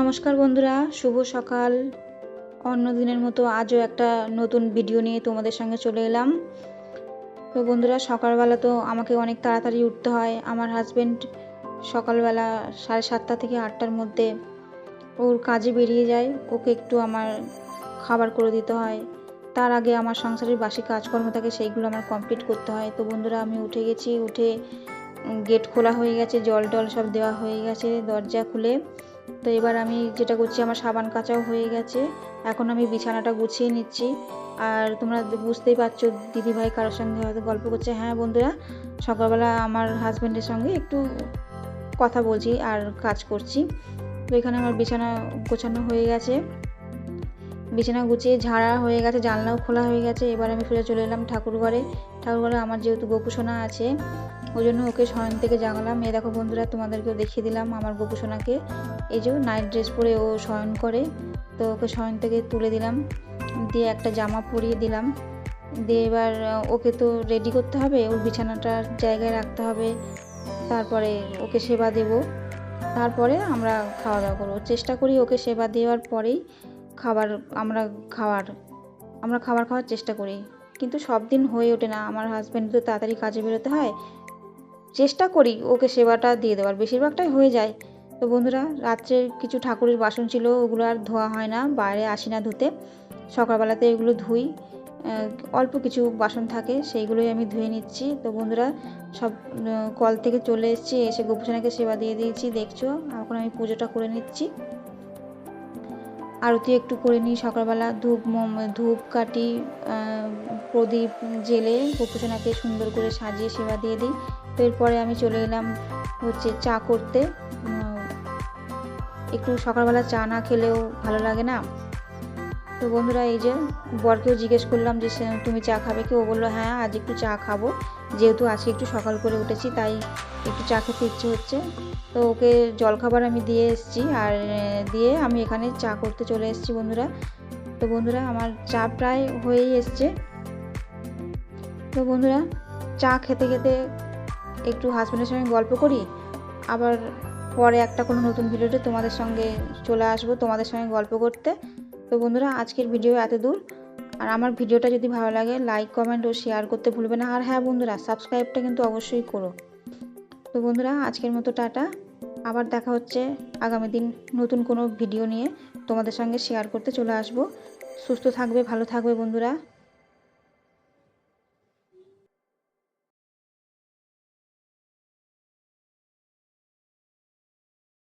নমস্কার বন্ধুরা, শুভ সকাল। অন্য দিনের মতো আজও একটা নতুন ভিডিও নিয়ে তোমাদের সঙ্গে চলে এলাম। তো বন্ধুরা, সকালবেলা তো আমাকে অনেক তাড়াতাড়ি উঠতে হয়। আমার হাজব্যান্ড সকালবেলা সাড়ে সাতটা থেকে আটটার মধ্যে ওর কাজে বেরিয়ে যায়। ওকে একটু আমার খাবার করে দিতে হয়। তার আগে আমার সংসারের বাসি কাজকর্ম থাকে, সেইগুলো আমার কমপ্লিট করতে হয়। তো বন্ধুরা, আমি উঠে গেছি, উঠে গেট খোলা হয়ে গেছে, জল টল সব দেওয়া হয়ে গেছে দরজা খুলে। তো এবার আমি যেটা করছি, আমার সাবান কাঁচাও হয়ে গেছে। এখন আমি বিছানাটা গুছিয়ে নিচ্ছি। আর তোমরা বুঝতেই পারছ, দিদিভাই কারোর সঙ্গে হয়তো গল্প করছে। হ্যাঁ বন্ধুরা, সকালবেলা আমার হাজব্যান্ডের সঙ্গে একটু কথা বলছি আর কাজ করছি। তো এখানে আমার বিছানা গোছানো হয়ে গেছে। বিছানা গুছিয়ে ঝাড়া হয়ে গেছে, জানলাও খোলা হয়ে গেছে। এবার আমি ফিরে চলে এলাম ঠাকুর ঘরে। ঠাকুর ঘরে আমার যেহেতু গোপুসোনা আছে, ওই জন্য ওকে শয়ন থেকে জাগালাম এ দেখো বন্ধুরা, তোমাদেরকেও দেখিয়ে দিলাম আমার গোপুসোনাকে। এই যে নাইট ড্রেস পরে ও শয়ন করে, তো ওকে শয়ন থেকে তুলে দিলাম, দিয়ে একটা জামা পরিয়ে দিলাম। দিয়ে এবার, ওকে তো রেডি করতে হবে, ওর বিছানাটার জায়গায় রাখতে হবে। তারপরে ওকে সেবা দেব। তারপরে আমরা খাওয়া দাওয়া করব। চেষ্টা করি ওকে সেবা দেওয়ার পরেই খাবার আমরা খাওয়ার, আমরা খাবার খাওয়ার চেষ্টা করি। কিন্তু সব দিন হয়ে ওঠে না। আমার হাজব্যান্ড তো তাড়াতাড়ি কাজে বেরোতে হয়। চেষ্টা করি ওকে সেবাটা দিয়ে দেওয়ার। বেশিরভাগটাই হয়ে যায়। তো বন্ধুরা, রাত্রে কিছু ঠাকুরের বাসন ছিল, ওগুলো আর ধোয়া হয় না। বাইরে আসি না ধুতে। সকালবেলাতে এগুলো ধুই। অল্প কিছু বাসন থাকে, সেইগুলোই আমি ধুয়ে নিচ্ছি। তো বন্ধুরা, সব কল থেকে চলে এসেছি। এসে গোপুসোনাকে সেবা দিয়ে দিয়েছি। দেখছ, এখন আমি পুজোটা করে নিচ্ছি। আরতি একটু করে নিই সকালবেলা। ধূপ, মোম, ধূপ কাটি প্রদীপ জেলে গোপুসোনাকে সুন্দর করে সাজিয়ে সেবা দিয়ে দিই। এরপরে আমি চলে এলাম হচ্ছে চা করতে। একটু সকালবেলা চা না খেলেও ভালো লাগে না? তো বন্ধুরা এই যে বরকেও জিজ্ঞেস করলাম যে তুমি চা খাবে কি? ও বলল হ্যাঁ আজ একটু চা খাব। যেহেতু আজকে একটু সকাল করে উঠেছি, তাই একটু চা খেতে ইচ্ছে হচ্ছে। তো ওকে জলখাবার আমি দিয়ে এসেছি আর দিয়ে আমি এখানে চা করতে চলে এসেছি বন্ধুরা। তো বন্ধুরা, আমার চা প্রায় হয়েই এসছে। তো বন্ধুরা, চা খেতে খেতে একটু হাজব্যান্ডের সঙ্গে গল্প করি। আবার পরে একটা কোনো নতুন ভিডিওতে তোমাদের সঙ্গে চলে আসব তোমাদের সঙ্গে গল্প করতে। তো বন্ধুরা, আজকের ভিডিও এত দূর। আর আমার ভিডিওটা যদি ভালো লাগে লাইক কমেন্ট ও শেয়ার করতে ভুলবে না। আর হ্যাঁ বন্ধুরা সাবস্ক্রাইবটা কিন্তু অবশ্যই করো। তো বন্ধুরা, আজকের মতো টাটা। আবার দেখা হচ্ছে আগামী দিন নতুন কোনো ভিডিও নিয়ে তোমাদের সঙ্গে শেয়ার করতে চলে আসব। সুস্থ থাকবে, ভালো থাকবে বন্ধুরা।